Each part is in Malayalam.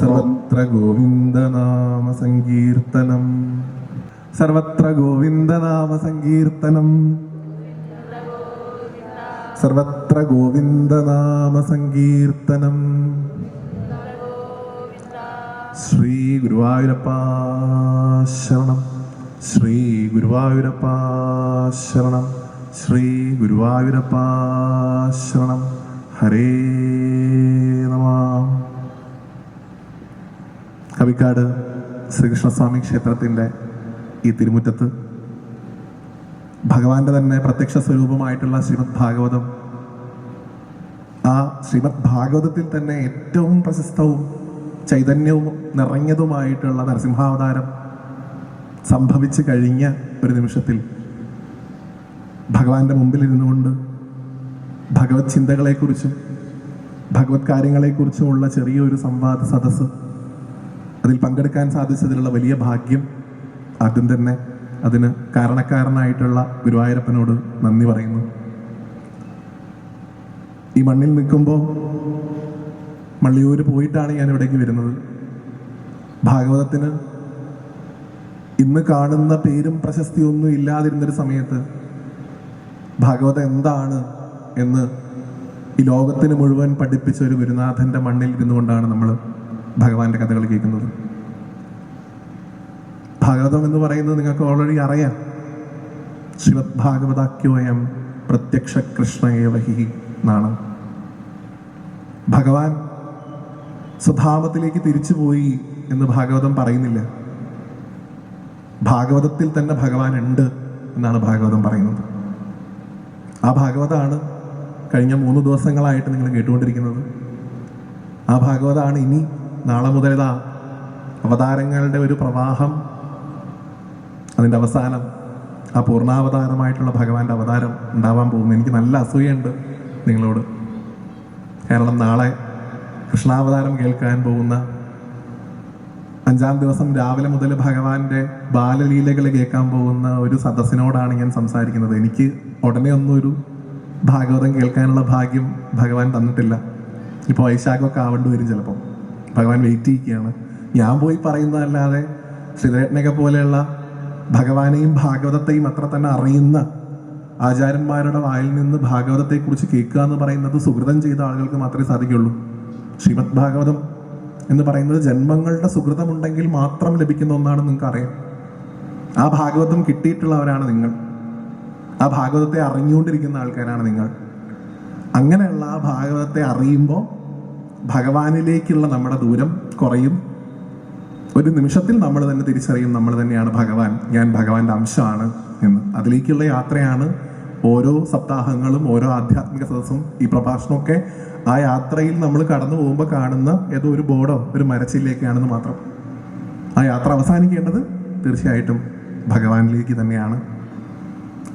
സർവത്ര ഗോവിന്ദനാമ സങ്കീർത്തനം. സർവത്ര ഗോവിന്ദനാമ സങ്കീർത്തനം. സർവത്ര ഗോവിന്ദനാമ സങ്കീർത്തനം. ശ്രീ ഗുരുവായൂരപ്പ ശരണം. ശ്രീ ഗുരുവായൂരപ്പ ശരണം. ശ്രീ ഗുരുവായൂരപ്പ ശരണം. ഹരേ കവിക്കാട് ശ്രീകൃഷ്ണസ്വാമി ക്ഷേത്രത്തിന്റെ ഈ തിരുമുറ്റത്ത് ഭഗവാന്റെ തന്നെ പ്രത്യക്ഷ സ്വരൂപമായിട്ടുള്ള ശ്രീമദ് ഭാഗവതം ആ ശ്രീമദ് ഭാഗവതത്തിൽ തന്നെ ഏറ്റവും പ്രശസ്തവും ചൈതന്യവും നിറഞ്ഞതുമായിട്ടുള്ള നരസിംഹാവതാരം സംഭവിച്ചു കഴിഞ്ഞ ഒരു നിമിഷത്തിൽ ഭഗവാന്റെ മുമ്പിൽ ഇരുന്നുകൊണ്ട് ഭഗവത് ചിന്തകളെക്കുറിച്ചും ഭഗവത് കാര്യങ്ങളെക്കുറിച്ചുമുള്ള ചെറിയൊരു സംവാദ സദസ്സ് അതിൽ പങ്കെടുക്കാൻ സാധിച്ചതിലുള്ള വലിയ ഭാഗ്യം ആദ്യം തന്നെ അതിന് കാരണക്കാരനായിട്ടുള്ള ഗുരുവായൂരപ്പനോട് നന്ദി പറയുന്നു. ഈ മണ്ണിൽ നിൽക്കുമ്പോൾ മള്ളിയൂര് പോയിട്ടാണ് ഞാൻ ഇവിടേക്ക് വരുന്നത്. ഭാഗവതത്തിന് ഇന്ന് കാണുന്ന പേരും പ്രശസ്തിയൊന്നും ഇല്ലാതിരുന്നൊരു സമയത്ത് ഭാഗവതം എന്താണ് എന്ന് ഈ ലോകത്തിന് മുഴുവൻ പഠിപ്പിച്ച ഒരു ഗുരുനാഥന്റെ മണ്ണിൽ ഇരുന്നുകൊണ്ടാണ് നമ്മൾ ഭഗവാന്റെ കഥകൾ കേൾക്കുന്നത്. ഭാഗവതം എന്ന് പറയുന്നത് നിങ്ങൾക്ക് ഓൾറെഡി അറിയാം. ശ്രീമദ് ഭാഗവതാക്യോയം പ്രത്യക്ഷ കൃഷ്ണയേവഹി എന്നാണ്. ഭഗവാൻ സ്വഭാവത്തിലേക്ക് തിരിച്ചുപോയി എന്ന് ഭാഗവതം പറയുന്നില്ല. ഭാഗവതത്തിൽ തന്നെ ഭഗവാൻ ഉണ്ട് എന്നാണ് ഭാഗവതം പറയുന്നത്. ആ ഭാഗവതമാണ് കഴിഞ്ഞ മൂന്ന് ദിവസങ്ങളായിട്ട് നിങ്ങൾ കേട്ടുകൊണ്ടിരിക്കുന്നത്. ആ ഭാഗവതമാണ് ഇനി നാളെ മുതലാ അവതാരങ്ങളുടെ ഒരു പ്രവാഹം. അതിന്റെ അവസാനം ആ പൂർണാവതാരമായിട്ടുള്ള ഭഗവാന്റെ അവതാരം ഉണ്ടാവാൻ പോകുന്നു. എനിക്ക് നല്ല അസൂയുണ്ട് നിങ്ങളോട്. കാരണം നാളെ കൃഷ്ണാവതാരം കേൾക്കാൻ പോകുന്ന അഞ്ചാം ദിവസം രാവിലെ മുതൽ ഭഗവാന്റെ ബാലലീലകൾ കേൾക്കാൻ പോകുന്ന ഒരു സദസ്സിനോടാണ് ഞാൻ സംസാരിക്കുന്നത്. എനിക്ക് ഉടനെ ഒന്നും ഒരു ഭാഗവതം കേൾക്കാനുള്ള ഭാഗ്യം ഭഗവാൻ തന്നിട്ടില്ല. ഇപ്പോൾ വൈശാഖമൊക്കെ ആവേണ്ടി വരും ചിലപ്പോൾ ഭഗവാൻ വെയിറ്റ് ചെയ്യുകയാണ്. ഞാൻ പോയി പറയുന്നതല്ലാതെ ശ്രീധരനൊക്കെ പോലെയുള്ള ഭഗവാനെയും ഭാഗവതത്തെയും അത്ര തന്നെ അറിയുന്ന ആചാര്യന്മാരുടെ വായിൽ നിന്ന് ഭാഗവതത്തെക്കുറിച്ച് കേൾക്കുക എന്ന് പറയുന്നത് സുഹൃതം ചെയ്ത ആളുകൾക്ക് മാത്രമേ സാധിക്കുള്ളൂ. ശ്രീമദ് ഭാഗവതം എന്ന് പറയുന്നത് ജന്മങ്ങളുടെ സുഹൃതമുണ്ടെങ്കിൽ മാത്രം ലഭിക്കുന്ന ഒന്നാണ് നിങ്ങൾക്ക് അറിയാം. ആ ഭാഗവതം കിട്ടിയിട്ടുള്ളവരാണ് നിങ്ങൾ. ആ ഭാഗവതത്തെ അറിഞ്ഞുകൊണ്ടിരിക്കുന്ന ആൾക്കാരാണ് നിങ്ങൾ. അങ്ങനെയുള്ള ആ ഭാഗവതത്തെ അറിയുമ്പോൾ ഭഗവാനിലേക്കുള്ള നമ്മുടെ ദൂരം കുറയും. ഒരു നിമിഷത്തിൽ നമ്മൾ തന്നെ തിരിച്ചറിയും നമ്മൾ തന്നെയാണ് ഭഗവാൻ. ഞാൻ ഭഗവാന്റെ അംശമാണ് എന്ന്. അതിലേക്കുള്ള യാത്രയാണ് ഓരോ സപ്താഹങ്ങളും ഓരോ ആധ്യാത്മിക സദസ്സും ഈ പ്രഭാഷണമൊക്കെ. ആ യാത്രയിൽ നമ്മൾ കടന്നു പോകുമ്പോൾ കാണുന്ന ഏതോ ഒരു ബോർഡോ ഒരു മരച്ചില്ലയൊക്കെയാണെന്ന് മാത്രം. ആ യാത്ര അവസാനിക്കേണ്ടത് തീർച്ചയായിട്ടും ഭഗവാനിലേക്ക് തന്നെയാണ്.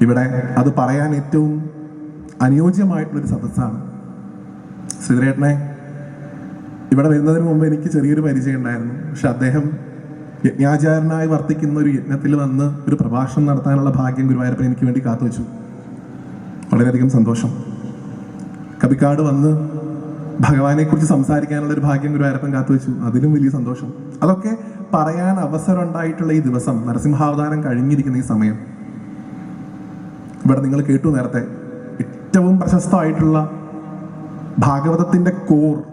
ഇവിടെ അത് പറയാൻ ഏറ്റവും അനുയോജ്യമായിട്ടുള്ളൊരു സദസ്സാണ്. ശ്രീധരേട്ടനെ ഇവിടെ വരുന്നതിന് മുമ്പ് എനിക്ക് ചെറിയൊരു പരിചയം ഉണ്ടായിരുന്നു. പക്ഷെ അദ്ദേഹം യജ്ഞാചാരനായി വർത്തിക്കുന്ന ഒരു യജ്ഞത്തിൽ വന്ന് ഒരു പ്രഭാഷണം നടത്താനുള്ള ഭാഗ്യം ഗുരുവായൂരപ്പൻ എനിക്ക് വേണ്ടി കാത്തുവച്ചു. വളരെയധികം സന്തോഷം. കബിക്കാട് വന്ന് ഭഗവാനെ കുറിച്ച് സംസാരിക്കാനുള്ള ഒരു ഭാഗ്യം ഗുരുവായൂരപ്പൻ കാത്തുവച്ചു. അതിലും വലിയ സന്തോഷം. അതൊക്കെ പറയാൻ അവസരം ഉണ്ടായിട്ടുള്ള ഈ ദിവസം നരസിംഹാവതാരം കഴിഞ്ഞിരിക്കുന്ന ഈ സമയം. ഇവിടെ നിങ്ങൾ കേട്ടു നേരത്തെ ഏറ്റവും പ്രശസ്തമായിട്ടുള്ള ഭാഗവതത്തിന്റെ കോർ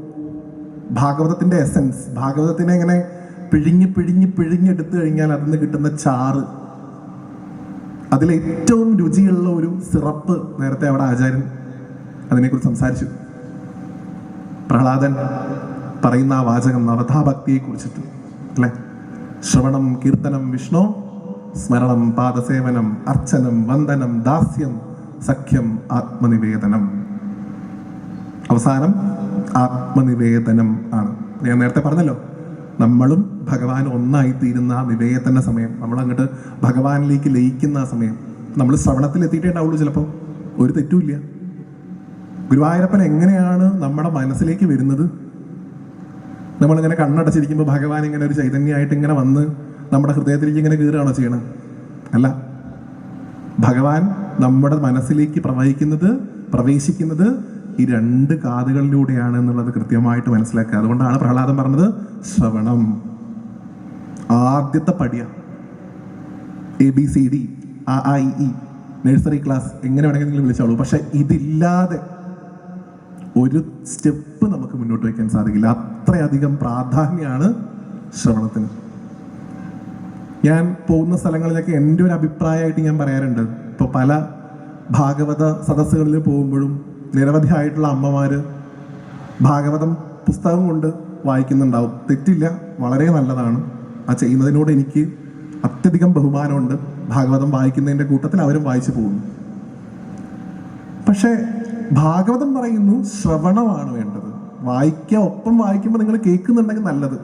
ഭാഗവതത്തിന്റെ എസൻസ് ഭാഗവതത്തിനെ ഇങ്ങനെ പിഴിഞ്ഞ് പിഴിഞ്ഞ് പിഴിഞ്ഞെടുത്തു കഴിഞ്ഞാൽ അതിൽ നിന്ന് കിട്ടുന്ന ചാറ്. അതിലേറ്റവും രുചിയുള്ള ഒരു സിറപ്പ് നേരത്തെ അവിടെ ആചാര്യൻ അതിനെക്കുറിച്ച് സംസാരിച്ചു. പ്രഹ്ലാദൻ പറയുന്ന ആ വാചകം നവതാഭക്തിയെ കുറിച്ചിട്ട് അല്ലെ? ശ്രവണം കീർത്തനം വിഷ്ണു സ്മരണം പാദസേവനം അർച്ചനം വന്ദനം ദാസ്യം സഖ്യം ആത്മനിവേദനം. അവസാനം ആത്മനിവേദനം ആണ്. ഞാൻ നേരത്തെ പറഞ്ഞല്ലോ നമ്മളും ഭഗവാൻ ഒന്നായി തീരുന്ന ആ നിവേദന സമയം നമ്മൾ അങ്ങോട്ട് ഭഗവാനിലേക്ക് ലയിക്കുന്ന ആ സമയം. നമ്മൾ ശ്രവണത്തിൽ എത്തിയിട്ടേ ഉണ്ടാവുള്ളൂ ചിലപ്പോൾ ഒരു തെറ്റുമില്ല ഗുരുവായൂരപ്പൻ എങ്ങനെയാണ് നമ്മുടെ മനസ്സിലേക്ക് വരുന്നത്? നമ്മളിങ്ങനെ കണ്ണടച്ചിരിക്കുമ്പോൾ ഭഗവാൻ ഇങ്ങനെ ഒരു ചൈതന്യമായിട്ട് ഇങ്ങനെ വന്ന് നമ്മുടെ ഹൃദയത്തിലേക്ക് ഇങ്ങനെ കയറുകയാണോ ചെയ്യണം? അല്ല. ഭഗവാൻ നമ്മുടെ മനസ്സിലേക്ക് പ്രവഹിക്കുന്നത് പ്രവേശിക്കുന്നത് ഈ രണ്ട് കാതുകളിലൂടെയാണ് എന്നുള്ളത് കൃത്യമായിട്ട് മനസ്സിലാക്കുക. അതുകൊണ്ടാണ് പ്രഹ്ലാദൻ പറഞ്ഞത് ശ്രവണം. ആദ്യത്തെ പടിയ. എ ബി സി ഡി ആ ഐ ഇ നഴ്സറി ക്ലാസ് എങ്ങനെ വേണമെങ്കിൽ നിങ്ങൾ വിളിച്ചോളൂ. പക്ഷെ ഇതില്ലാതെ ഒരു സ്റ്റെപ്പ് നമുക്ക് മുന്നോട്ട് വയ്ക്കാൻ സാധിക്കില്ല. അത്രയധികം പ്രാധാന്യമാണ് ശ്രവണത്തിന്. ഞാൻ പോകുന്ന സ്ഥലങ്ങളിലൊക്കെ എന്റെ ഒരു അഭിപ്രായമായിട്ട് ഞാൻ പറയാറുണ്ട്. ഇപ്പോൾ പല ഭാഗവത സദസ്സുകളിൽ പോകുമ്പോഴും നിരവധിയായിട്ടുള്ള അമ്മമാർ ഭാഗവതം പുസ്തകം കൊണ്ട് വായിക്കുന്നുണ്ടാവും. തെറ്റില്ല വളരെ നല്ലതാണ്. ആ ചെയ്യുന്നതിനോട് എനിക്ക് അത്യധികം ബഹുമാനമുണ്ട്. ഭാഗവതം വായിക്കുന്നതിന്റെ കൂട്ടത്തിൽ അവരും വായിച്ചു പോകുന്നു. പക്ഷേ ഭാഗവതം പറയുന്നു ശ്രവണമാണ് വേണ്ടത്. വായിക്കുക ഒപ്പം വായിക്കുമ്പോൾ നിങ്ങൾ കേൾക്കുന്നുണ്ടെങ്കിൽ നല്ലത്.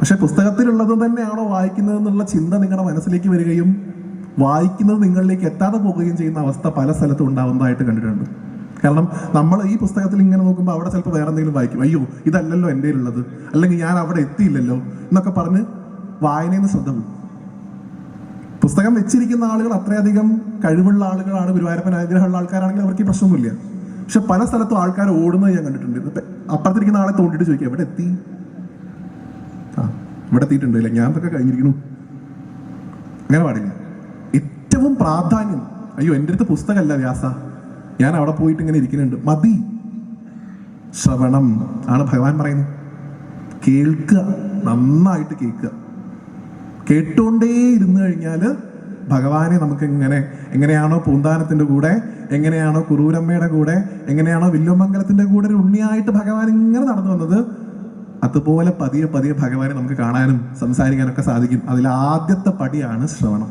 പക്ഷെ പുസ്തകത്തിലുള്ളത് തന്നെയാണോ വായിക്കുന്നത് എന്നുള്ള ചിന്ത നിങ്ങളുടെ മനസ്സിലേക്ക് വരികയും വായിക്കുന്നത് നിങ്ങളിലേക്ക് എത്താതെ പോവുകയും ചെയ്യുന്ന അവസ്ഥ പല സ്ഥലത്തും ഉണ്ടാവുന്നതായിട്ട് കണ്ടിട്ടുണ്ട്. കാരണം നമ്മൾ ഈ പുസ്തകത്തിൽ ഇങ്ങനെ നോക്കുമ്പോൾ അവിടെ ചിലപ്പോൾ വേറെ എന്തെങ്കിലും വായിക്കും. അയ്യോ ഇതല്ലല്ലോ എന്റെ ഉള്ളത് അല്ലെങ്കിൽ ഞാൻ അവിടെ എത്തിയില്ലല്ലോ എന്നൊക്കെ പറഞ്ഞ് വായനയിൽ നിന്ന് ശ്രദ്ധ പോകും പുസ്തകം വെച്ചിരിക്കുന്ന ആളുകൾ അത്രയധികം കഴിവുള്ള ആളുകളാണ് ഗുരുവായൂരപ്പൻ ആഗ്രഹമുള്ള ആൾക്കാരാണെങ്കിൽ അവർക്ക് പ്രശ്നമൊന്നുമില്ല. പക്ഷെ പല സ്ഥലത്തും ആൾക്കാർ ഓടുന്നത് ഞാൻ കണ്ടിട്ടുണ്ട്. അപ്പുറത്തിരിക്കുന്ന ആളെ തോണ്ടിട്ട് ചോദിക്കുക എവിടെ എത്തി? ആ ഇവിടെ എത്തിയിട്ടുണ്ട് ഇല്ല ഞാൻ ഇതൊക്കെ കഴിഞ്ഞിരിക്കുന്നു. അങ്ങനെ പാടില്ല. ഏറ്റവും പ്രാധാന്യം അയ്യോ എന്റെ അടുത്ത് പുസ്തകമല്ല വ്യാസ. ഞാൻ അവിടെ പോയിട്ട് ഇങ്ങനെ ഇരിക്കുന്നുണ്ട്. മതി. ശ്രവണം. ആണ് ഭഗവാൻ പറയുന്നത്. കേൾക്കുക. നന്നായിട്ട് കേൾക്കുക. കേട്ടുകൊണ്ടേ ഇരുന്നു കഴിഞ്ഞാൽ ഭഗവാനെ നമുക്ക് ഇങ്ങനെ എങ്ങനെയാണോ പൂന്താനത്തിന്റെ കൂടെ എങ്ങനെയാണോ കുറൂരമ്മയുടെ കൂടെ എങ്ങനെയാണോ വില്ലുമംഗലത്തിന്റെ കൂടെ ഒരു ഉണ്ണിയായിട്ട് ഭഗവാൻ ഇങ്ങനെ നടന്നു വന്നത്. അതുപോലെ പതിയെ പതിയെ ഭഗവാനെ നമുക്ക് കാണാനും സംസാരിക്കാനൊക്കെ സാധിക്കും. അതിൽ ആദ്യത്തെ പടിയാണ് ശ്രവണം.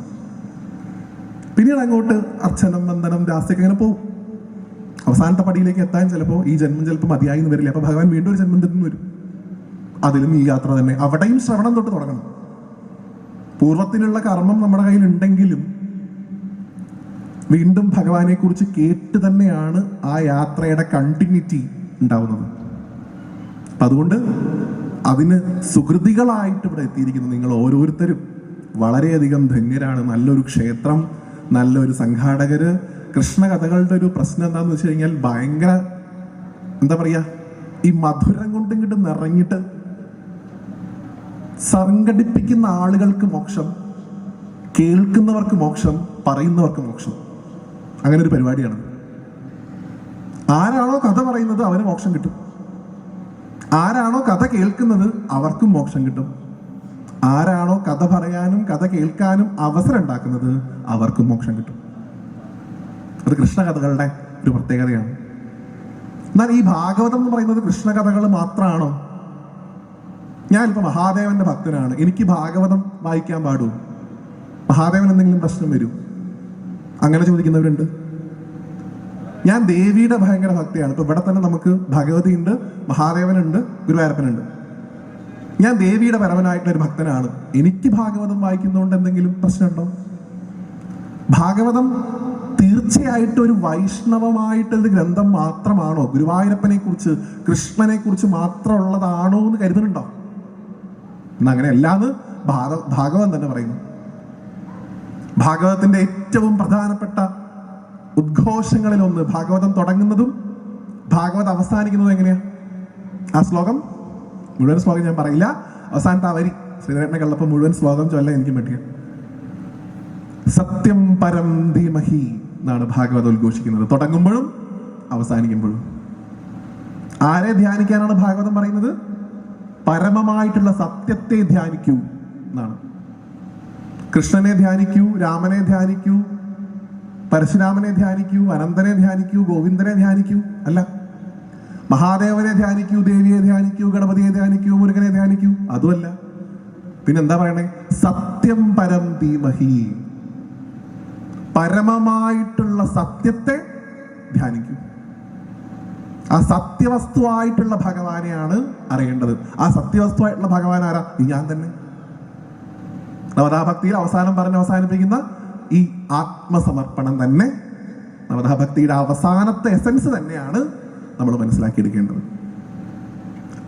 പിന്നീട് അങ്ങോട്ട് അർച്ചനം വന്ദനം രാസ്യൊക്കെ ഇങ്ങനെ പോകും. അവസാനത്തെ പടിയിലേക്ക് എത്താൻ ചിലപ്പോൾ ഈ ജന്മം ചിലപ്പോൾ മതിയായി എന്ന് വരില്ല. അപ്പൊ ഭഗവാൻ വീണ്ടും ഒരു ജന്മം തന്നെ വരും. അതിലും ഈ യാത്ര തന്നെ. അവിടെയും ശ്രവണം തൊട്ട് തുടങ്ങണം. പൂർവത്തിലുള്ള കർമ്മം നമ്മുടെ കയ്യിൽ ഉണ്ടെങ്കിലും വീണ്ടും ഭഗവാനെ കുറിച്ച് കേട്ട് തന്നെയാണ് ആ യാത്രയുടെ കണ്ടിന്യൂറ്റി ഉണ്ടാവുന്നത്. അതുകൊണ്ട് അതിന് സുഹൃതികളായിട്ട് ഇവിടെ എത്തിയിരിക്കുന്ന നിങ്ങൾ ഓരോരുത്തരും. വളരെയധികം ധന്യരാണ്. നല്ലൊരു ക്ഷേത്രം നല്ലൊരു സംഘാടകര് കൃഷ്ണ കഥകളുടെ ഒരു പ്രശ്നം എന്താന്ന് വെച്ച് കഴിഞ്ഞാൽ ഭയങ്കര എന്താ പറയാ ഈ മധുരം കൊണ്ട് ഇങ്ങോട്ട് നിറഞ്ഞിട്ട് സംഘടിപ്പിക്കുന്ന ആളുകൾക്ക് മോക്ഷം കേൾക്കുന്നവർക്ക് മോക്ഷം പറയുന്നവർക്ക് മോക്ഷം. അങ്ങനെ ഒരു പരിപാടിയാണ്. ആരാണോ കഥ പറയുന്നത് അവന് മോക്ഷം കിട്ടും. ആരാണോ കഥ കേൾക്കുന്നത് അവർക്കും മോക്ഷം കിട്ടും. ആരാണോ കഥ പറയാനും കഥ കേൾക്കാനും അവസരം ഉണ്ടാക്കുന്നത് അവർക്കും മോക്ഷം കിട്ടും. അത് കൃഷ്ണകഥകളുടെ ഒരു പ്രത്യേകതയാണ്. എന്നാൽ ഈ ഭാഗവതം എന്ന് പറയുന്നത് കൃഷ്ണകഥകൾ മാത്രമാണോ? ഞാൻ ഇപ്പൊ മഹാദേവന്റെ ഭക്തനാണ്. എനിക്ക് ഭാഗവതം വായിക്കാൻ പാടുമോ മഹാദേവൻ എന്തെങ്കിലും പ്രശ്നം വരും? അങ്ങനെ ചോദിക്കുന്നവരുണ്ട്. ഞാൻ ദേവിയുടെ ഭയങ്കര ഭക്തിയാണ്. ഇപ്പൊ ഇവിടെ തന്നെ നമുക്ക് ഭഗവതി ഉണ്ട് മഹാദേവനുണ്ട് ഗുരുവായൂരപ്പനുണ്ട് ഞാൻ ദേവിയുടെ പരമനായിട്ടുള്ള ഒരു ഭക്തനാണ്. എനിക്ക് ഭാഗവതം വായിക്കുന്നതുകൊണ്ട് എന്തെങ്കിലും പ്രശ്നമുണ്ടോ? ഭാഗവതം തീർച്ചയായിട്ടും ഒരു വൈഷ്ണവമായിട്ടൊരു ഗ്രന്ഥം മാത്രമാണോ? ഗുരുവായൂരപ്പനെ കുറിച്ച് കൃഷ്ണനെ കുറിച്ച് മാത്രമുള്ളതാണോ എന്ന് കരുതുന്നുണ്ടോ? അങ്ങനെ അല്ലാന്ന് ഭാഗ- ഭാഗവതം തന്നെ പറയുന്നു. ഭാഗവതത്തിന്റെ ഏറ്റവും പ്രധാനപ്പെട്ട ഉദ്ഘോഷങ്ങളിൽ ഒന്ന് ഭാഗവതം തുടങ്ങുന്നതും ഭാഗവതം അവസാനിക്കുന്നതും എങ്ങനെയാ? ആ ശ്ലോകം മുഴുവൻ ശ്ലോകം ഞാൻ പറയില്ല. അവസാനത്തെ ആ വരി കള്ളപ്പം മുഴുവൻ ശ്ലോകം ചൊല്ല എനിക്ക് പറ്റിയ സത്യം പരം ധീമഹി. എന്നാണ് ഭാഗവത ഉദ്ഘോഷിക്കുന്നത്. തുടങ്ങുമ്പോഴും അവസാനിക്കുമ്പോഴും. ആരെ ധ്യാനിക്കാനാണ് ഭാഗവതം പറയുന്നത്? പരമമായിട്ടുള്ള സത്യത്തെ ധ്യാനിക്കൂ എന്നാണ്. കൃഷ്ണനെ ധ്യാനിക്കൂ രാമനെ ധ്യാനിക്കൂ പരശുരാമനെ ധ്യാനിക്കൂ അനന്തനെ ധ്യാനിക്കൂ ഗോവിന്ദനെ ധ്യാനിക്കൂ അല്ല. മഹാദേവനെ ധ്യാനിക്കൂ ദേവിയെ ധ്യാനിക്കൂ ഗണപതിയെ ധ്യാനിക്കൂ മുരുകനെ ധ്യാനിക്കൂ അതുമല്ല. പിന്നെന്താ പറയണേ? സത്യം പരം ധീമഹി. പരമമായിട്ടുള്ള സത്യത്തെ ധ്യാനിക്കും. ആ സത്യവസ്തുവായിട്ടുള്ള ഭഗവാനെയാണ് അറിയേണ്ടത്. ആ സത്യവസ്തുവായിട്ടുള്ള ഭഗവാൻ ആരാ? ഞാൻ തന്നെ. നവതാഭക്തിയിൽ അവസാനം പറഞ്ഞ് അവസാനിപ്പിക്കുന്ന ഈ ആത്മസമർപ്പണം തന്നെ നവതാഭക്തിയുടെ അവസാനത്തെ എസൻസ് തന്നെയാണ് നമ്മൾ മനസ്സിലാക്കിയെടുക്കേണ്ടത്.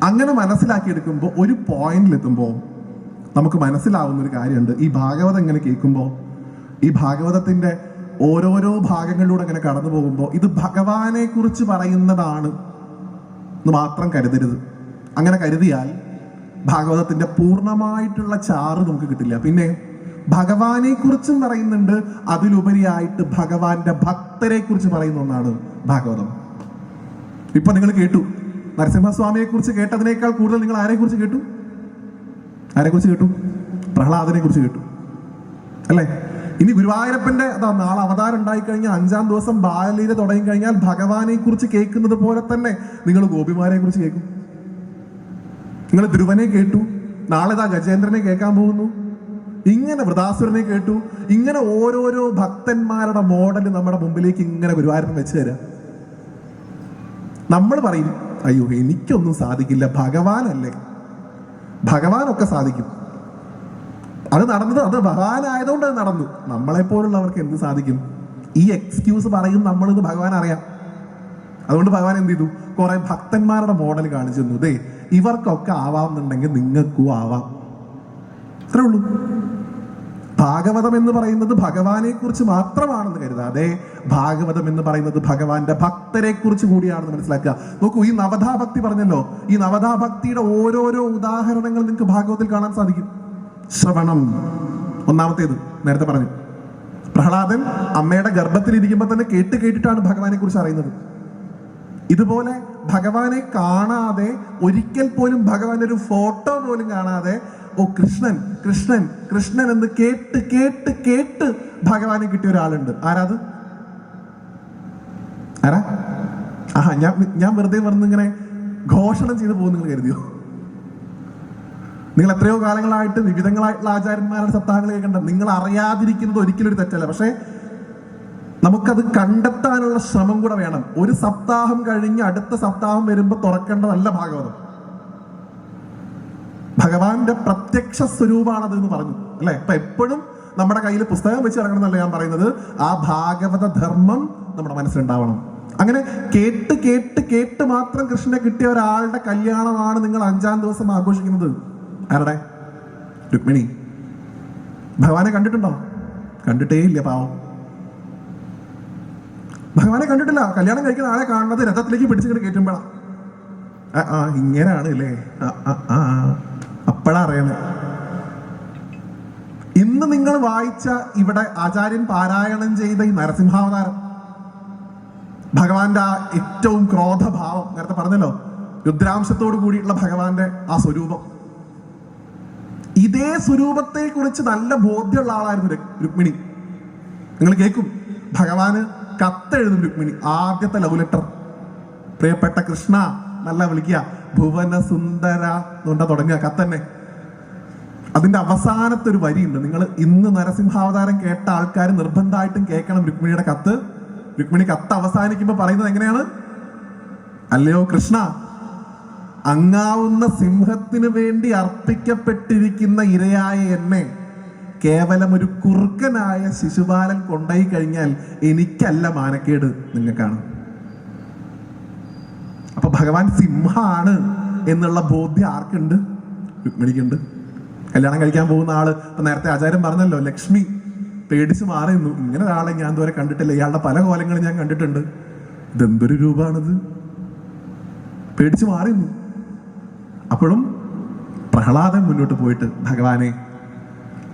അങ്ങനെ മനസ്സിലാക്കിയെടുക്കുമ്പോൾ ഒരു പോയിന്റിലെത്തുമ്പോൾ നമുക്ക് മനസ്സിലാവുന്ന ഒരു കാര്യമുണ്ട്. ഈ ഭാഗവതം ഇങ്ങനെ കേൾക്കുമ്പോൾ ഈ ഭാഗവതത്തിന്റെ ഓരോരോ ഭാഗങ്ങളിലൂടെ അങ്ങനെ കടന്നു പോകുമ്പോൾ ഇത് ഭഗവാനെ കുറിച്ച് പറയുന്നതാണ് എന്ന് മാത്രം കരുതരുത്. അങ്ങനെ കരുതിയാൽ ഭാഗവതത്തിന്റെ പൂർണമായിട്ടുള്ള ചാറ് നമുക്ക് കിട്ടില്ല. പിന്നെ ഭഗവാനെ കുറിച്ചും പറയുന്നുണ്ട് അതിലുപരിയായിട്ട് ഭഗവാന്റെ ഭക്തരെ കുറിച്ച് പറയുന്ന ഒന്നാണ് ഭാഗവതം. ഇപ്പൊ നിങ്ങൾ കേട്ടു. നരസിംഹസ്വാമിയെ കുറിച്ച് കേട്ടതിനേക്കാൾ കൂടുതൽ നിങ്ങൾ ആരെ കുറിച്ച് കേട്ടു? ആരെ കുറിച്ച് കേട്ടു? പ്രഹ്ലാദനെ കുറിച്ച് കേട്ടു. അല്ലേ? ഇനി ഗുരുവായൂരപ്പന്റെ അതാ നാളെ അവതാരം ഉണ്ടായി കഴിഞ്ഞാൽ അഞ്ചാം ദിവസം ബാലലീല തുടങ്ങി കഴിഞ്ഞാൽ ഭഗവാനെ കുറിച്ച് കേൾക്കുന്നത് പോലെ തന്നെ നിങ്ങൾ ഗോപിമാരെ കുറിച്ച് കേൾക്കും. നിങ്ങൾ ധ്രുവനെ കേട്ടു നാളെ ഇതാ ഗജേന്ദ്രനെ കേൾക്കാൻ പോകുന്നു. ഇങ്ങനെ വൃതാസുരനെ കേട്ടു ഇങ്ങനെ ഓരോരോ ഭക്തന്മാരുടെ മോഡൽ നമ്മുടെ മുമ്പിലേക്ക് ഇങ്ങനെ ഗുരുവായൂരപ്പൻ വെച്ചു തരാം. നമ്മൾ പറയും അയ്യോ എനിക്കൊന്നും സാധിക്കില്ല ഭഗവാനല്ലേ? ഭഗവാനൊക്കെ സാധിക്കും. അത് നടന്നത് അത് ഭഗവാനായതുകൊണ്ട് അത് നടന്നു. നമ്മളെ പോലുള്ളവർക്ക് എന്ത് സാധിക്കും? ഈ എക്സ്ക്യൂസ് പറയും നമ്മളിത് ഭഗവാൻ അറിയാം. അതുകൊണ്ട് ഭഗവാൻ എന്ത് ചെയ്തു? കുറെ ഭക്തന്മാരുടെ മോഡൽ കാണിച്ചു തന്നു. ദേ ഇവർക്കൊക്കെ ആവാമെന്നുണ്ടെങ്കിൽ നിങ്ങൾക്കും ആവാം. അത്രേ ഉള്ളൂ. ഭാഗവതം എന്ന് പറയുന്നത് ഭഗവാനെ കുറിച്ച് മാത്രമാണെന്ന് കരുതാതെ ഭാഗവതം എന്ന് പറയുന്നത് ഭഗവാന്റെ ഭക്തരെ കുറിച്ച് കൂടിയാണെന്ന് മനസ്സിലാക്കുക. നോക്കൂ ഈ നവതാഭക്തി പറഞ്ഞല്ലോ. ഈ നവതാഭക്തിയുടെ ഓരോരോ ഉദാഹരണങ്ങൾ നിങ്ങൾക്ക് ഭാഗവതത്തിൽ കാണാൻ സാധിക്കും. ശ്രവണം. ഒന്നാമത്തേത് നേരത്തെ പറഞ്ഞു. പ്രഹ്ലാദൻ അമ്മയുടെ ഗർഭത്തിൽ ഇരിക്കുമ്പോൾ തന്നെ കേട്ട് കേട്ടിട്ടാണ് ഭഗവാനെ കുറിച്ച് അറിയുന്നത്. ഇതുപോലെ ഭഗവാനെ കാണാതെ ഒരിക്കൽ പോലും ഭഗവാന്റെ ഒരു ഫോട്ടോ പോലും കാണാതെ ഓ കൃഷ്ണൻ കൃഷ്ണൻ കൃഷ്ണൻ എന്ന് കേട്ട് കേട്ട് കേട്ട് ഭഗവാനെ കിട്ടിയ ഒരാളുണ്ട്. ആരാത് ആരാ? ആഹാ ഞാൻ ഞാൻ വെറുതെ വന്നിങ്ങനെ ഘോഷണം ചെയ്തു പോകുന്നു കരുതിയോ? നിങ്ങൾ എത്രയോ കാലങ്ങളായിട്ട് വിവിധങ്ങളായിട്ടുള്ള ആചാര്യന്മാരുടെ സപ്താഹങ്ങൾ കേൾക്കേണ്ട നിങ്ങൾ അറിയാതിരിക്കുന്നത് ഒരിക്കലും ഒരു തെറ്റല്ല. പക്ഷേ നമുക്കത് കണ്ടെത്താനുള്ള ശ്രമം കൂടെ വേണം. ഒരു സപ്താഹം കഴിഞ്ഞ് അടുത്ത സപ്താഹം വരുമ്പോൾ തുറക്കേണ്ടതല്ല ഭാഗവതം. ഭഗവാന്റെ പ്രത്യക്ഷ സ്വരൂപമാണത് എന്ന് പറഞ്ഞു. അല്ലെ? അപ്പൊ എപ്പോഴും നമ്മുടെ കയ്യിൽ പുസ്തകം വെച്ച് ഇറങ്ങണം എന്നല്ല ഞാൻ പറയുന്നത്. ആ ഭാഗവത ധർമ്മം നമ്മുടെ മനസ്സിലുണ്ടാവണം. അങ്ങനെ കേട്ട് കേട്ട് കേട്ട് മാത്രം കൃഷ്ണനെ കിട്ടിയ ഒരാളുടെ കല്യാണമാണ് നിങ്ങൾ അഞ്ചാം ദിവസം ആഘോഷിക്കുന്നത്. ആരുടെ? രുക്മിണി. ഭഗവാനെ കണ്ടിട്ടുണ്ടോ? കണ്ടിട്ടേ ഇല്ല പാവം. ഭഗവാനെ കണ്ടിട്ടില്ല. കല്യാണം കഴിക്കുന്ന ആളെ കാണുന്നത് രഥത്തിലേക്ക് പിടിച്ചിങ്ങനെ കയറ്റുമ്പോഴാണ് ആ ഇങ്ങനെയാണ് അല്ലേ? ആ. അപ്പഴാ അറിയണേ. ഇന്ന് നിങ്ങൾ വായിച്ച ഇവിടെ ആചാര്യൻ പാരായണം ചെയ്ത ഈ നരസിംഹാവതാരം ഭഗവാന്റെ ആ ഏറ്റവും ക്രോധഭാവം നേരത്തെ പറഞ്ഞല്ലോ രുദ്രാംശത്തോട് കൂടിയിട്ടുള്ള ഭഗവാന്റെ ആ സ്വരൂപം. ഇതേ സ്വരൂപത്തെ കുറിച്ച് നല്ല ബോധ്യമുള്ള ആളായിരുന്നു രുക്മിണി. നിങ്ങൾ കേൾക്കും. ഭഗവാന് കത്തെഴുതും രുക്മിണി. ആദ്യത്തെ ലവ് ലെറ്റർ പ്രിയപ്പെട്ട കൃഷ്ണ നല്ല വിളിക്കുക. ഭുവന സുന്ദര എന്നുകൊണ്ടാ തുടങ്ങുക. കത്തന്നെ. അതിന്റെ അവസാനത്തെ ഒരു വരിയുണ്ട്. നിങ്ങൾ ഇന്ന് നരസിംഹാവതാരം കേട്ട ആൾക്കാർ നിർബന്ധമായിട്ടും കേൾക്കണം രുക്മിണിയുടെ കത്ത്. രുക്മിണി കത്ത് അവസാനിക്കുമ്പോൾ പറയുന്നത് എങ്ങനെയാണ്? അല്ലയോ കൃഷ്ണ? അങ്ങാവുന്ന സിംഹത്തിന് വേണ്ടി അർപ്പിക്കപ്പെട്ടിരിക്കുന്ന ഇരയായ എന്നെ കേവലം ഒരു കുറുക്കനായ ശിശുപാലൻ കൊണ്ടായി കഴിഞ്ഞാൽ എനിക്കല്ല മാനക്കേട്. നിങ്ങൾക്കാണ് അപ്പൊ ഭഗവാൻ സിംഹമാണ് എന്നുള്ള ബോധ്യം ആർക്കുണ്ട്? രുക്മിണിക്കുണ്ട് കല്യാണം കഴിക്കാൻ പോകുന്ന ആൾ ഇപ്പൊ നേരത്തെ ആചാര്യം പറഞ്ഞല്ലോ ലക്ഷ്മി പേടിച്ച് മാറിയുന്നു ഇങ്ങനെ ഒരാളെ ഞാൻ ഇതുവരെ കണ്ടിട്ടില്ല. ഇയാളുടെ പല കോലങ്ങളും ഞാൻ കണ്ടിട്ടുണ്ട്. ഇതെന്തൊരു രൂപമാണിത് പേടിച്ച് മാറിയുന്നു അപ്പോഴും പ്രഹ്ലാദൻ മുന്നോട്ട് പോയിട്ട് ഭഗവാനെ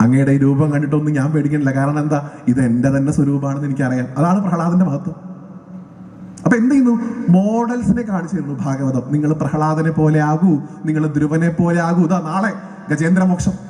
അങ്ങയുടെ ഈ രൂപം കണ്ടിട്ടൊന്നും ഞാൻ പേടിക്കണില്ല. കാരണം എന്താ? ഇത് എന്റെ തന്നെ സ്വരൂപമാണെന്ന് എനിക്കറിയാം. അതാണ് പ്രഹ്ലാദന്റെ മഹത്വം. അപ്പൊ എന്ത് ചെയ്യുന്നു? മോഡൽസിനെ കാണിച്ചു തരുന്നു ഭാഗവതം. നിങ്ങൾ പ്രഹ്ലാദനെ പോലെ ആകൂ നിങ്ങൾ ധ്രുവനെ പോലെ ആകൂ. ഇതാ നാളെ ഗജേന്ദ്ര മോക്ഷം